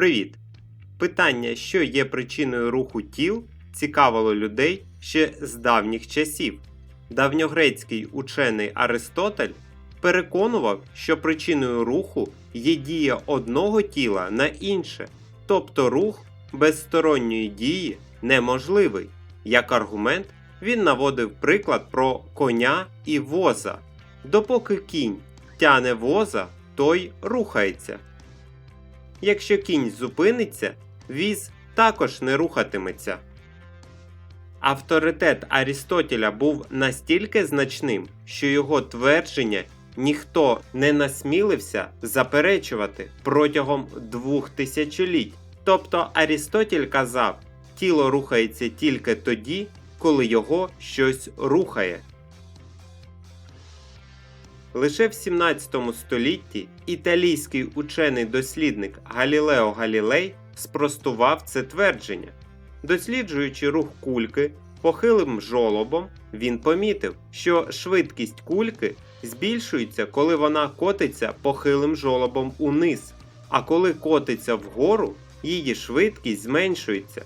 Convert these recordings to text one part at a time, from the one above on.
Привіт! Питання, що є причиною руху тіл, цікавило людей ще з давніх часів. Давньогрецький учений Аристотель переконував, що причиною руху є дія одного тіла на інше, тобто рух без сторонньої дії неможливий. Як аргумент він наводив приклад про коня і воза. Допоки кінь тяне воза, той рухається. Якщо кінь зупиниться, віз також не рухатиметься. Авторитет Арістотеля був настільки значним, що його твердження ніхто не насмілився заперечувати протягом двох тисячоліть. Тобто Арістотель казав, тіло рухається тільки тоді, коли його щось рухає. Лише в 17 столітті італійський учений-дослідник Галілео Галілей спростував це твердження. Досліджуючи рух кульки похилим жолобом, він помітив, що швидкість кульки збільшується, коли вона котиться похилим жолобом униз, а коли котиться вгору, її швидкість зменшується.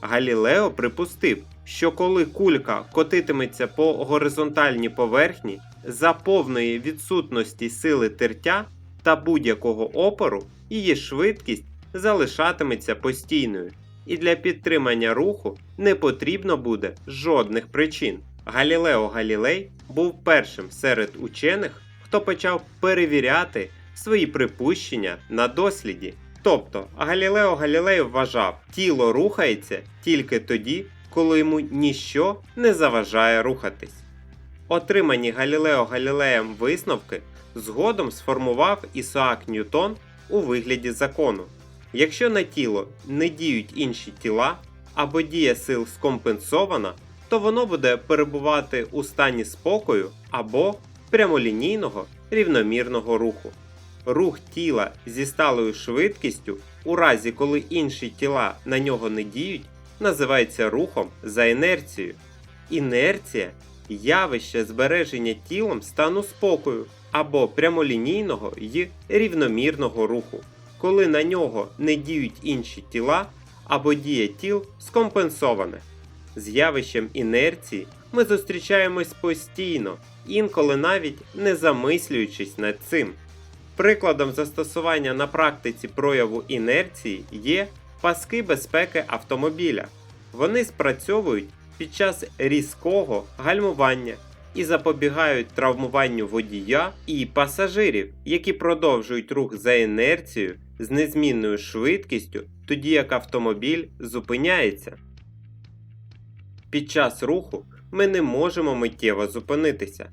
Галілео припустив, що коли кулька котитиметься по горизонтальній поверхні за повної відсутності сили тертя та будь-якого опору, її швидкість залишатиметься постійною, і для підтримання руху не потрібно буде жодних причин. Галілео Галілей був першим серед учених, хто почав перевіряти свої припущення на досліді. Тобто Галілео Галілей вважав, тіло рухається тільки тоді, коли йому ніщо не заважає рухатись. Отримані Галілео Галілеєм висновки згодом сформував Ісаак Ньютон у вигляді закону. Якщо на тіло не діють інші тіла або дія сил скомпенсована, то воно буде перебувати у стані спокою або прямолінійного рівномірного руху. Рух тіла зі сталою швидкістю, у разі коли інші тіла на нього не діють, називається рухом за інерцією. Інерція явище збереження тілом стану спокою або прямолінійного й рівномірного руху, коли на нього не діють інші тіла або дія тіл скомпенсоване. З явищем інерції ми зустрічаємось постійно, інколи навіть не замислюючись над цим. Прикладом застосування на практиці прояву інерції є паски безпеки автомобіля. Вони спрацьовують під час різкого гальмування і запобігають травмуванню водія і пасажирів, які продовжують рух за інерцією з незмінною швидкістю, тоді як автомобіль зупиняється. Під час руху ми не можемо миттєво зупинитися.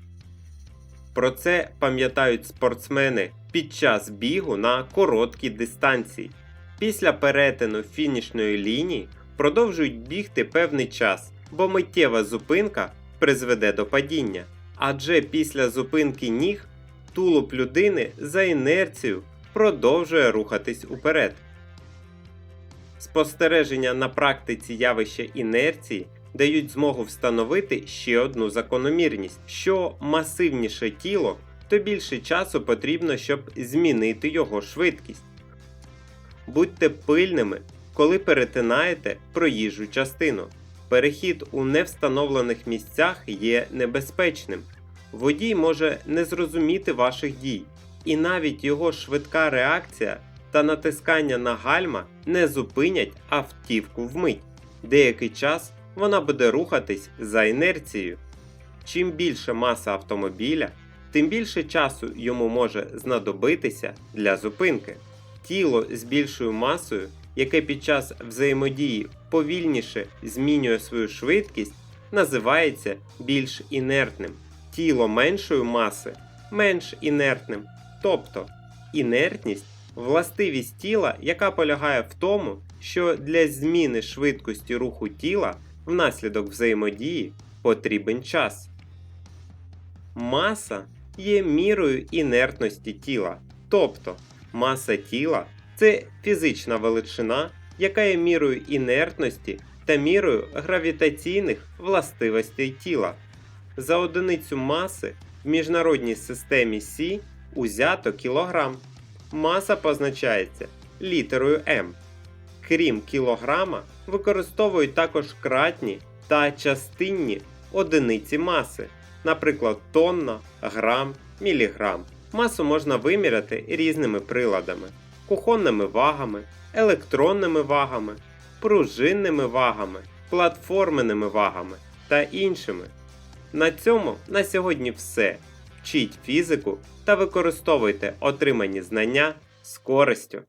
Про це пам'ятають спортсмени під час бігу на короткій дистанції. Після перетину фінішної лінії продовжують бігти певний час, бо миттєва зупинка призведе до падіння. Адже після зупинки ніг тулуб людини за інерцією продовжує рухатись уперед. Спостереження на практиці явища інерції дають змогу встановити ще одну закономірність: що масивніше тіло, то більше часу потрібно, щоб змінити його швидкість. Будьте пильними, коли перетинаєте проїжджу частину. Перехід у невстановлених місцях є небезпечним. Водій може не зрозуміти ваших дій, і навіть його швидка реакція та натискання на гальма не зупинять автівку вмить. Деякий час вона буде рухатись за інерцією. Чим більша маса автомобіля, тим більше часу йому може знадобитися для зупинки. Тіло з більшою масою, яке під час взаємодії повільніше змінює свою швидкість, називається більш інертним. Тіло меншої маси менш інертним. Тобто інертність властивість тіла, яка полягає в тому, що для зміни швидкості руху тіла внаслідок взаємодії потрібен час. Маса є мірою інертності тіла. Тобто маса тіла це фізична величина, яка є мірою інертності та мірою гравітаційних властивостей тіла. За одиницю маси в міжнародній системі Сі узято кілограм. Маса позначається літерою М. крім кілограма, використовують також кратні та частинні одиниці маси, наприклад, тонна, грам, міліграм. Масу можна виміряти різними приладами: кухонними вагами, електронними вагами, пружинними вагами, платформеними вагами та іншими. На цьому на сьогодні все. Вчіть фізику та використовуйте отримані знання з користю.